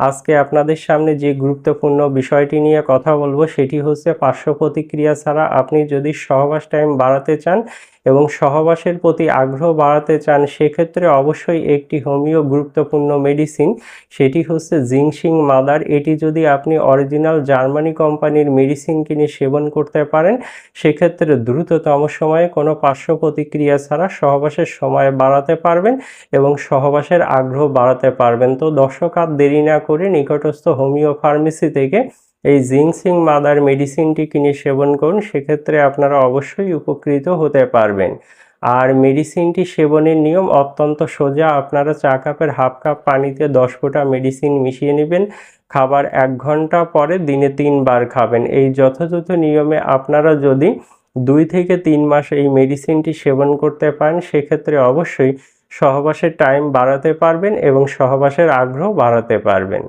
আজকে আপনাদের সামনে যে গুরুত্বপূর্ণ বিষয়টি নিয়ে কথা বলব, সেটি হচ্ছে পার্শ্ব প্রতিক্রিয়া ছাড়া আপনি যদি সহবাস টাইম বাড়াতে চান এবং সহবাসের প্রতি আগ্রহ বাড়াতে চান, সেক্ষেত্রে অবশ্যই একটি হোমিও গুরুত্বপূর্ণ মেডিসিন, সেটি হচ্ছে জিংসিং মাদার। এটি যদি আপনি অরিজিনাল জার্মানি কোম্পানির মেডিসিন কিনে সেবন করতে পারেন, সেক্ষেত্রে দ্রুততম সময়ে কোনো পার্শ্ব প্রতিক্রিয়া ছাড়া সহবাসের সময় বাড়াতে পারবেন এবং সহবাসের আগ্রহ বাড়াতে পারবেন। তো দর্শক, আর দেরি না করে নিকটস্থ হোমিও ফার্মেসি থেকে এই জিংসিং মাদার মেডিসিনটি কিনে সেবন করুন, সেক্ষেত্রে আপনারা অবশ্যই উপকৃত হতে পারবেন। আর মেডিসিনটি সেবনের নিয়ম, অত্যন্ত সোজা, আপনারা চা কাপের হাফ কাপ পানিতে দশ ফোঁটা মেডিসিন মিশিয়ে নেবেন, খাবার এক ঘণ্টা পরে দিনে তিনবার খাবেন। এই যথাযথ নিয়মে আপনারা যদি দুই থেকে তিন মাস এই মেডিসিনটি সেবন করতে পারেন, সেক্ষেত্রে অবশ্যই সহবাসের টাইম বাড়াতে পারবেন এবং সহবাসের আগ্রহ বাড়াতে পারবেন।